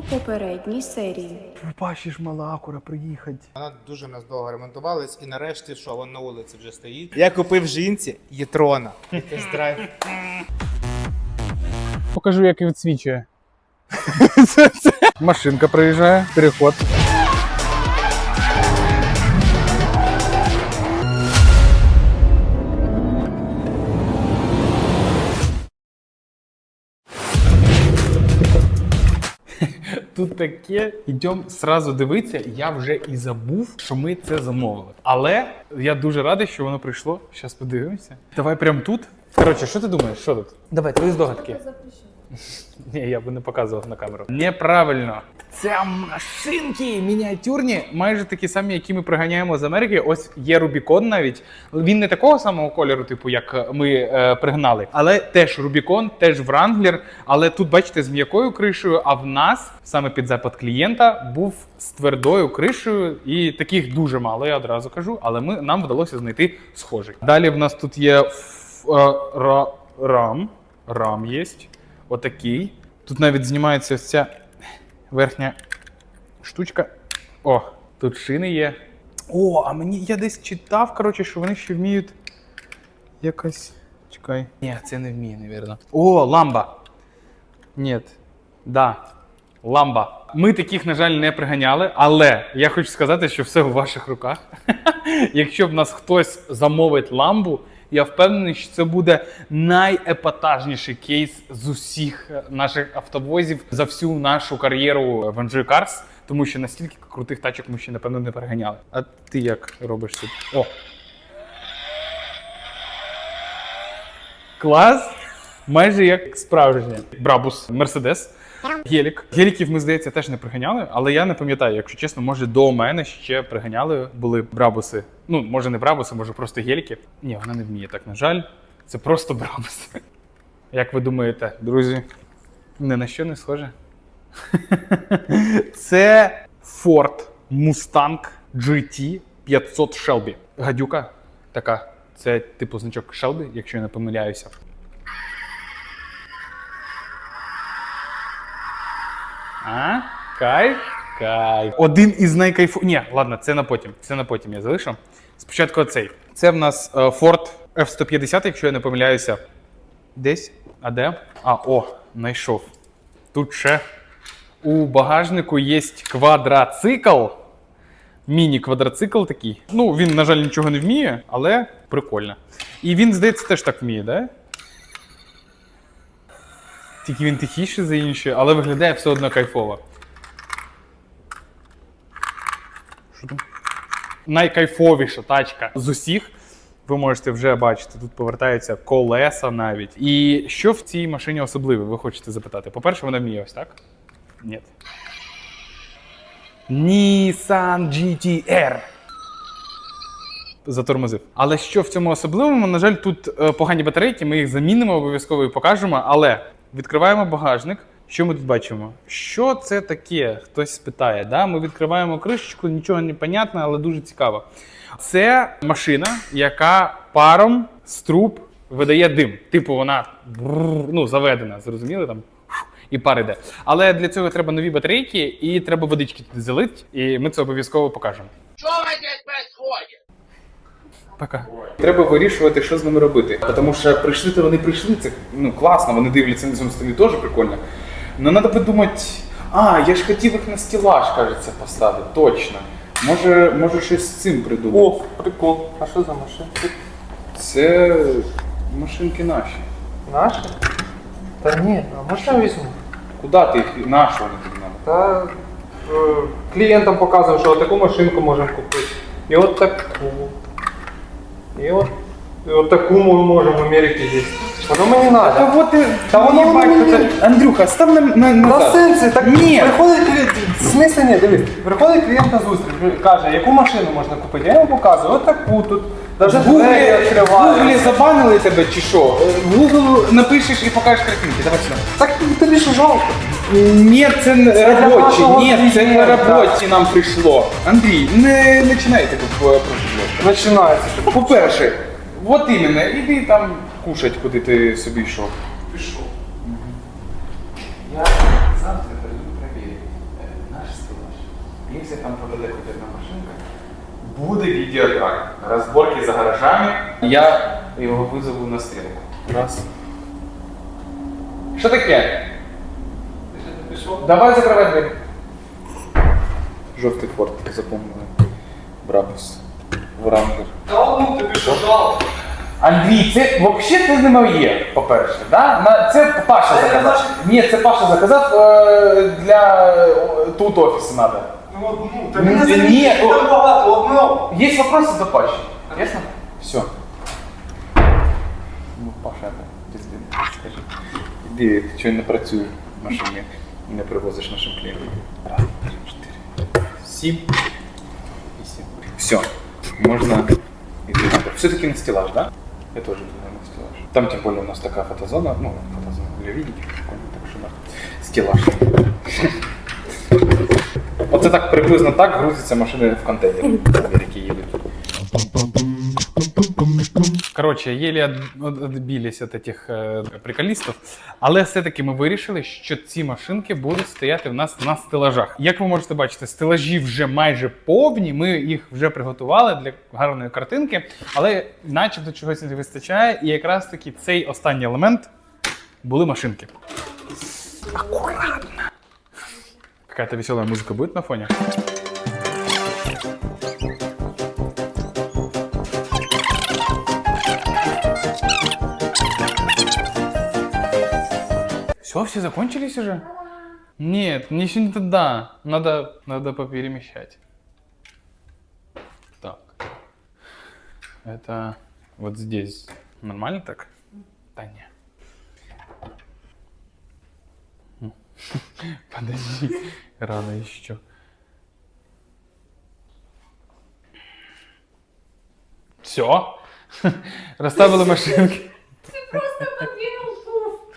у попередній серії. Бачиш, мала акура приїхати. Вона дуже нас довго ремонтувалась, і нарешті, що вона на вулиці вже стоїть. Я купив жінці Єтрона. Тест-драйв. Покажу, як відсвічує. Машинка приїжджає, переход. Тут таке, йдемо сразу дивитися. Я вже і забув, що ми це замовили. Але я дуже радий, що воно прийшло. Зараз подивимося. Давай прямо тут. Коротше, що ти думаєш? Що тут? Давай, твої здогадки. Ні, я би не показував на камеру. Неправильно. Це машинки мініатюрні, майже такі самі, які ми приганяємо з Америки. Ось є Рубікон навіть. Він не такого самого кольору, типу, як ми е, пригнали, але теж Рубікон, теж Вранглер. Але тут, бачите, з м'якою кришею, а в нас саме під запит клієнта був з твердою кришею, і таких дуже мало, я одразу кажу. Але ми нам вдалося знайти схожий. Далі в нас тут є е, ра- рам. Рам є. Отакий. Тут навіть знімається ось ця верхня штучка. О, тут шини є. О, а мені я десь читав, коротше, що вони ще вміють якось. Чекай. Ні, це не вміє, навірно. О, ламба. Ні. Да. Ламба. Ми таких, на жаль, не приганяли, але я хочу сказати, що все у ваших руках. Якщо в нас хтось замовить ламбу, я впевнений, що це буде найепатажніший кейс з усіх наших автовозів за всю нашу кар'єру в NG Cars, тому що настільки крутих тачок ми ще, напевно, не переганяли. А ти як робиш тут? О! Клас! Майже як справжнє. Брабус, Мерседес. Гелік. Геліків ми, здається, теж не приганяли, але я не пам'ятаю, якщо чесно, може до мене ще приганяли були брабуси. Ну, може не брабуси, може просто геліки. Ні, вона не вміє так, на жаль. Це просто брабуси. Як ви думаєте, друзі, не на що не схоже? Це Ford Mustang GT 500 Shelby. Гадюка така. Це типу значок Shelby, якщо я не помиляюся. А? Кайф? Кайф. Один із найкайфу. Ні, ладно, це на потім. Це на потім я залишу. Спочатку оцей. Це в нас е, Ford F-150, якщо я не помиляюся. Десь. А де? А, о, знайшов. Тут ще у багажнику є квадроцикл. Міні-квадроцикл такий. Ну, він, на жаль, нічого не вміє, але прикольно. І він, здається, теж так вміє, да? Тільки він тихіший за інші, але виглядає все одно кайфово. Що там? Найкайфовіша тачка з усіх. Ви можете вже бачити, тут повертаються колеса навіть. І що в цій машині особливе, ви хочете запитати? По-перше, вона вміє ось так? Ні. Nissan GT-R. Затормозив. Але що в цьому особливому? На жаль, тут е, погані батарейки, ми їх замінимо, обов'язково і покажемо. Але відкриваємо багажник. Що ми тут бачимо? Що це таке? Хтось спитає. Да? Ми відкриваємо кришечку, нічого не понятно, але дуже цікаво. Це машина, яка паром з труб видає дим. Типу, вона ну, заведена, зрозуміли там. І пар іде. Але для цього треба нові батарейки і треба водички туди залити, і ми це обов'язково покажемо. Пока. Треба вирішувати, що з ними робити. Тому що прийшли, то вони прийшли. Це ну класно, вони дивляться на цьому столі теж прикольно. Ну треба подумати. А, я ж хотів їх на стілаж, кажеться, поставити. Точно. Може, може щось з цим придумати. О, прикол. А що за машинки? Це машинки наші. Наші? Та ні, а можна я візьму? Куди ти їх? Наші вони тобі нам? Та е, клієнтам показував, що таку машинку можемо купити. І от таку. І от, і от таку ми можемо в Америці їсти. Воно мені Та треба. от ти. Та воно Ні, мені- батько, це- Андрюха, став на, на, На назад. сенсі, так Ні. приходить клієнт, в смислі ні, дивись, приходить клієнт на зустріч, каже, яку машину можна купити? Я йому показую, от таку тут. Даже В Гуглі, в відкриваю. Гуглі забанили тебе чи що? В Google напишеш і покажеш картинки. Давай сюди. Так тобі що жалко? Ні, це не робочі. Ні, це не робочі нам прийшло. Андрій, не починайте е, Починається. По-перше, от іменно, іди там кушать, куди ти собі йшов. Пішов. Я завтра прийду перевірити. паркуємося, там подалеку одна машинка. Буде відеотрак. Розборки за гаражами. Я його визову на стрілку. Раз. Що таке? Давай закривай двері. Жовтий форт, запомнили. Брабус. Врангер. Та ну тобі що дало? Андрій, це взагалі це не моє, по-перше. Да? На, це Паша Це заказав. Ні, це Паша заказав е, для е, тут офісу треба. Ну одну. Ну, Тобі не ні, замінити, о- там багато одного. Есть вопросы до Паши? Ясно? Все. Ну, Паша, это пизди, скажи. Іди, ти чого не працює в машині і не привозиш нашим клієнтам. Раз, три, чотири, сім і сім. Все. Можна іти Все-таки на стеллаж, да? Я тоже думаю на стеллаж. Там тем более у нас такая фотозона, ну, фотозона для прикольно, так що да. Стеллаж. Оце так приблизно так грузяться машини в контейнері в Америці їдуть. Коротше, єлі відбілись від цих е, приколістів, але все-таки ми вирішили, що ці машинки будуть стояти в нас на стелажах. Як ви можете бачити, стелажі вже майже повні. Ми їх вже приготували для гарної картинки, але начебто чогось не вистачає. І якраз таки цей останній елемент були машинки. Аккуратно. Какая-то веселая музыка будет на фоне? Все, все закончились уже? Нет, не туда. Надо, надо поперемещать. Так. Это вот здесь. Нормально так? Да не. Подожди, рано еще. Все. Розставили машинки.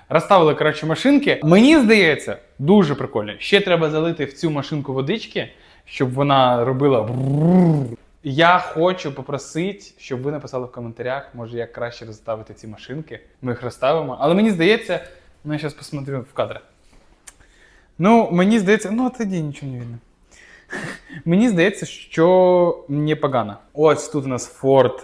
Розставили, коротше, машинки. Мені здається, дуже прикольно. Ще треба залити в цю машинку водички, щоб вона робила. Я хочу попросити, щоб ви написали в коментарях, може, як краще розставити ці машинки. Ми їх розставимо. Але мені здається, ну я зараз посмотрю в кадрах. Ну, мені здається, ну тоді нічого не видно. Мені здається, що непогано. Ось тут у нас Ford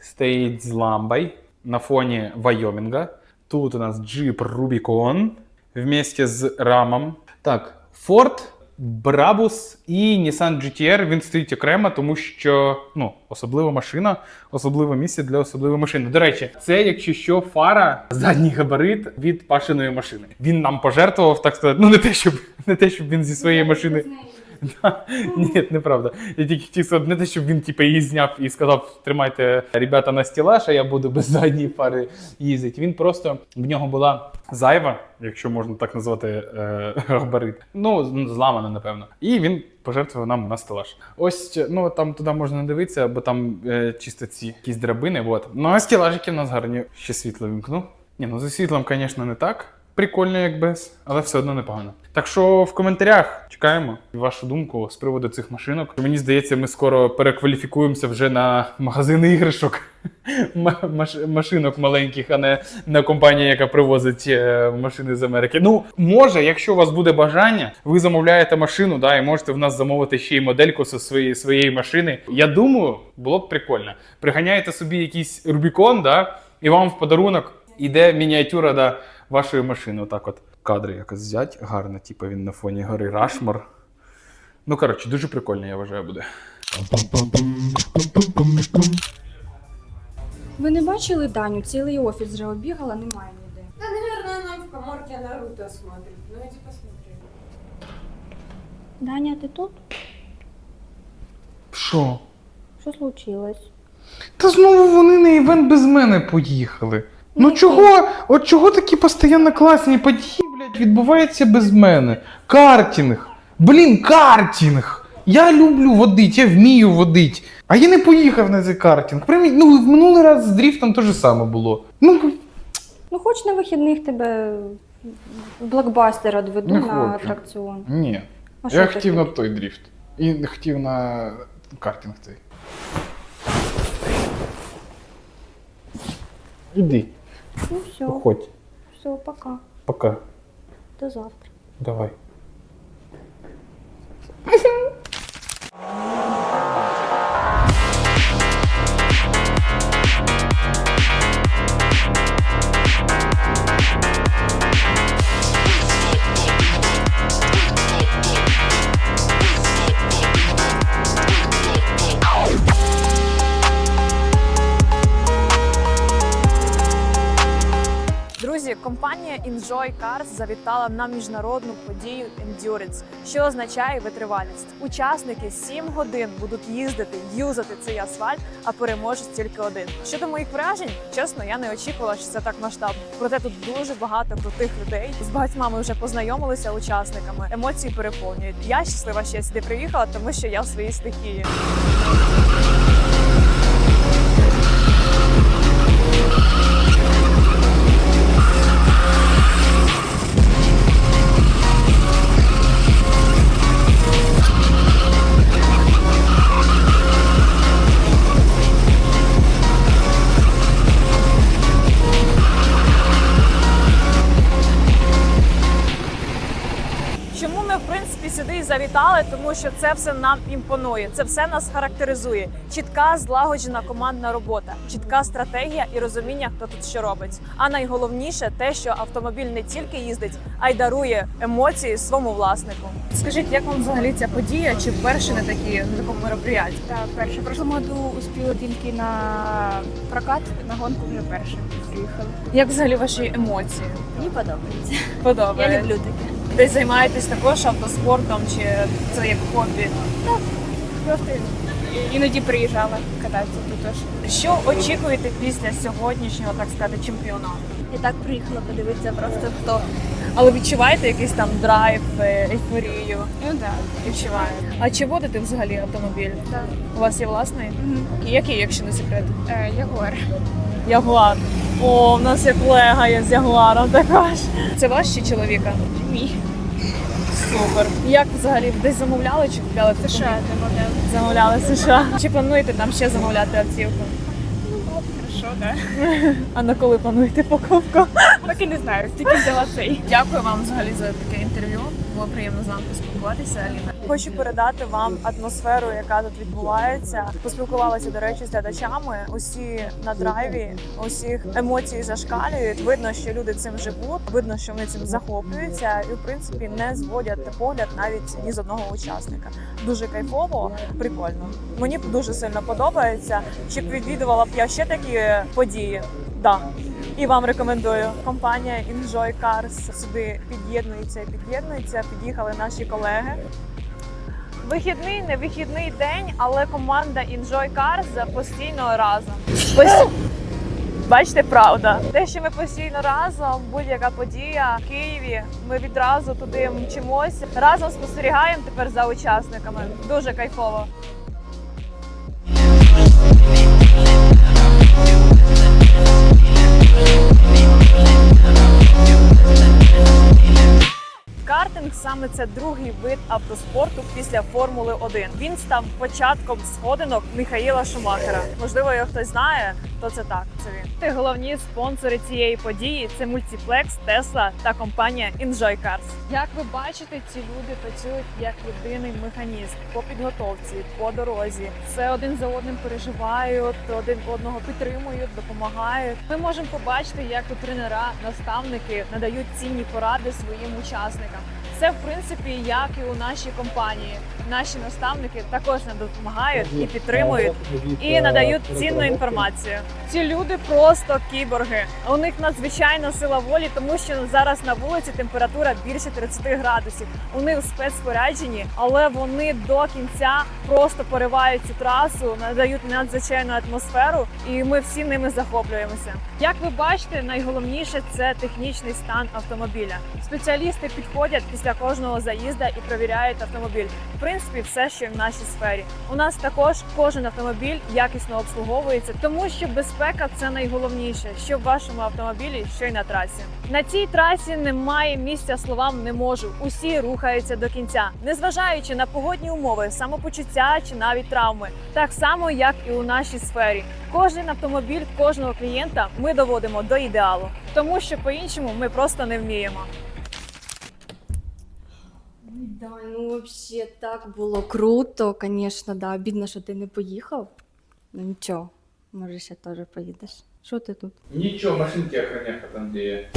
стоїть з ламбою на фоні Вайомінга. Тут у нас Jeep Rubicon вместе з рамом. Так, Ford, Brabus і Nissan GTR він стоїть окремо, тому що ну, особлива машина, особливе місце для особливої машини. До речі, це, якщо що, фара задній габарит від пашиної машини. Він нам пожертвував, так сказати, ну не те, щоб не те, щоб він зі своєї машини. Ні, неправда. Я тільки хотів сказати, не те, щоб він типу, її зняв і сказав: тримайте ребята на стілаж, а я буду без задньої пари їздити. Він просто в нього була зайва, якщо можна так назвати е, габарит. Ну, зламана, напевно. І він пожертвував нам на стелаж. Ось ну там туди можна дивитися, бо там е, чисто ці якісь драбини. Вот. Ну а стелажики в нас гарні. Ще світло вімкну. Ні, ну за світлом, звісно, не так. Прикольно, як без, але все одно непогано. Так що в коментарях чекаємо вашу думку з приводу цих машинок. Мені здається, ми скоро перекваліфікуємося вже на магазини іграшок машинок маленьких, а не на компанію, яка привозить е, машини з Америки. Ну, може, якщо у вас буде бажання, ви замовляєте машину, да, і можете в нас замовити ще й модельку зі своєї, своєї машини. Я думаю, було б прикольно. Приганяєте собі якийсь Рубікон, да, і вам в подарунок іде мініатюра да, вашої машини. Отак от кадри якось взять гарно, типу він на фоні гори Рашмор. Ну, коротше, дуже прикольно, я вважаю, буде. Ви не бачили Даню? Цілий офіс вже обігала, немає ніде. Да, наверное, она в коморке Наруто смотрит. Ну иди посмотри. Даня, ти тут? Що? Що случилось? Та знову вони на івент без мене поїхали. Ну чого? От чого такі постійно класні події, блядь, відбуваються без мене? Картінг. Блін, картінг. Я люблю водить, я вмію водить. А я не поїхав на цей картинг. Прям, ну, в минулий раз з дріфтом те ж саме було. Ну, Ну, хоч на вихідних тебе в блокбастер відведу Не на хочу. атракціон. ні. А що я ти хотів на той дріфт. І хотів на картинг цей. Іди, Ну все, уходь. все, пока. Пока. До завтра. Давай. Завітала на міжнародну подію Endurance, що означає витривалість. Учасники 7 годин будуть їздити, юзати цей асфальт, а переможець тільки один. Щодо моїх вражень, чесно, я не очікувала, що це так масштабно. Проте тут дуже багато крутих людей. З багатьма ми вже познайомилися учасниками. Емоції переповнюють. Я щаслива, що я сюди приїхала, тому що я в своїй стихії. Завітали? Тому що це все нам імпонує. Це все нас характеризує. Чітка злагоджена командна робота, чітка стратегія і розуміння, хто тут що робить. А найголовніше те, що автомобіль не тільки їздить, а й дарує емоції своєму власнику. Скажіть, як вам взагалі ця подія? Чи вперше на такі на такому мероприятті? Так, перше. В прошлому году успіла тільки на прокат, на гонку вже перше приїхала. Як взагалі ваші емоції? Мені подобається. Подобається? Я люблю таке. Десь займаєтесь також автоспортом, чи це як хобі? Просто іноді приїжджала кататися тут теж. Що очікуєте після сьогоднішнього, так сказати, чемпіонату? Я так приїхала подивитися просто хто. Але відчуваєте якийсь там драйв, е, ейфорію? Ну так. Відчуваю. А чи водите взагалі автомобіль? Так. У вас є власний? Мгм. Який, якщо не секрет? Е, Ягуар. Ягуар. О, в нас є колега є з Ягуаром також. Це ваш чи чоловіка? Мій. Супер. Як взагалі десь замовляли чи купляли? в США замовляли. Замовляли в США. Чи плануєте там ще замовляти автівку? Хорошо, так. А на коли плануєте покупку? Поки не знаю, тільки взяла цей. Дякую вам взагалі за таке інтерв'ю. Було приємно з вами поспілкуватися, Аліна. Хочу передати вам атмосферу, яка тут відбувається. Поспілкувалася, до речі, з глядачами. Усі на драйві, усіх емоції зашкалюють. Видно, що люди цим живуть. Видно, що вони цим захоплюються, і в принципі не зводять погляд навіть ні з одного учасника. Дуже кайфово, прикольно. Мені дуже сильно подобається. Чи б відвідувала б я ще такі події? Да. І вам рекомендую. Компанія Enjoy Cars сюди під'єднується під'єднується. Під'їхали наші колеги. Вихідний, не вихідний день, але команда Enjoy Cars постійно разом. Бачите, правда. Те, що ми постійно разом, будь-яка подія в Києві, ми відразу туди мчимося. Разом спостерігаємо тепер за учасниками. Дуже кайфово. Картинг саме це другий вид автоспорту після Формули 1. Він став початком сходинок Михаїла Шумахера. Можливо, його хтось знає, то це так. Це він. Ти головні спонсори цієї події це мультиплекс, Тесла та компанія Enjoy Cars. Як ви бачите, ці люди працюють як єдиний механізм по підготовці, по дорозі. Все один за одним переживають, один одного підтримують, допомагають. Ми можемо побачити, як тут тренера, наставники надають цінні поради своїм учасникам. Це в принципі як і у нашій компанії. Наші наставники також нам допомагають і підтримують і надають цінну інформацію. Ці люди просто кіборги. У них надзвичайна сила волі, тому що зараз на вулиці температура більше 30 градусів. У них спецспоряджені, але вони до кінця просто поривають цю трасу, надають надзвичайну атмосферу, і ми всі ними захоплюємося. Як ви бачите, найголовніше це технічний стан автомобіля. Спеціалісти підходять після кожного заїзда і перевіряють автомобіль. В принципі, все, що в нашій сфері. У нас також кожен автомобіль якісно обслуговується, тому що безпека це найголовніше, що в вашому автомобілі, що й на трасі. На цій трасі немає місця словам не можу. Усі рухаються до кінця, незважаючи на погодні умови, самопочуття чи навіть травми, так само як і у нашій сфері. Кожен автомобіль кожного клієнта ми доводимо до ідеалу, тому що по-іншому ми просто не вміємо. Да, ну вообще так було круто, звісно, да. Бідно, що ти не поїхав. Ну нічого, може ще теж поїдеш. Що ти тут? Ничего, машинки охранять от Андрея.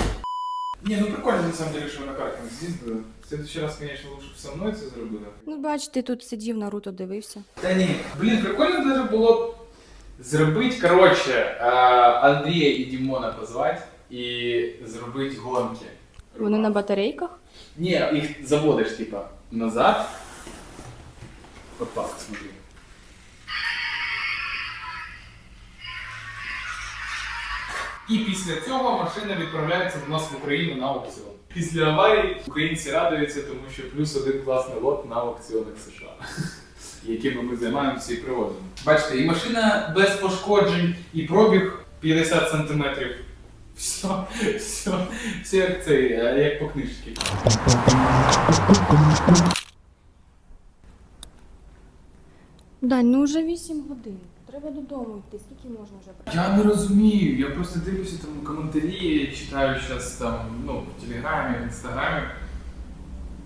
Не, ну прикольно на самом деле, что вы на картинг з'їздили. В следующий раз, конечно, лучше б со мною це зробили. Ну, бач, ти тут сидів, Наруто дивився. Та ні. Блін, прикольно даже було зробити, коротше, е, Андрія і Дімона позвати і зробити гонки. Вони на батарейках? Ні, їх заводиш, типа, назад. От так, смотри. І після цього машина відправляється до нас в Україну на аукціон. Після аварії українці радуються, тому що плюс один класний лот на аукціонах США, якими ми займаємося і привозимо. Бачите, і машина без пошкоджень, і пробіг 50 сантиметрів. Все, все, все як цей, е, як по книжці. Дань, ну вже 8 годин. Треба додому йти. Скільки можна вже брати? Я не розумію, я просто дивлюся там коментарі, читаю зараз там, ну, в Телеграмі, в Інстаграмі.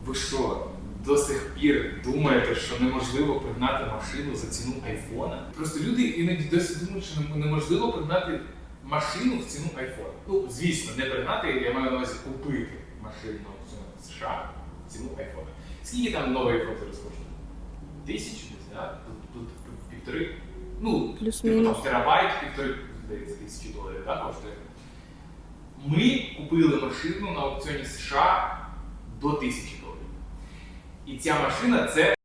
Ви що, до сих пір думаєте, що неможливо пригнати машину за ціну айфона? Просто люди іноді досі думають, що неможливо пригнати машину в ціну айфона. Ну, звісно, не пригнати, я маю на увазі купити машину на аукціонах США в ціну айфона. Скільки там новий айфон зараз коштує? Тисяч, десь, да? Тут, тут півтори. Ну, Плюс-мінус. типу, терабайт, півтори здається, тисячі доларів, так, коштує. Ми купили машину на аукціоні США до тисячі доларів. І ця машина це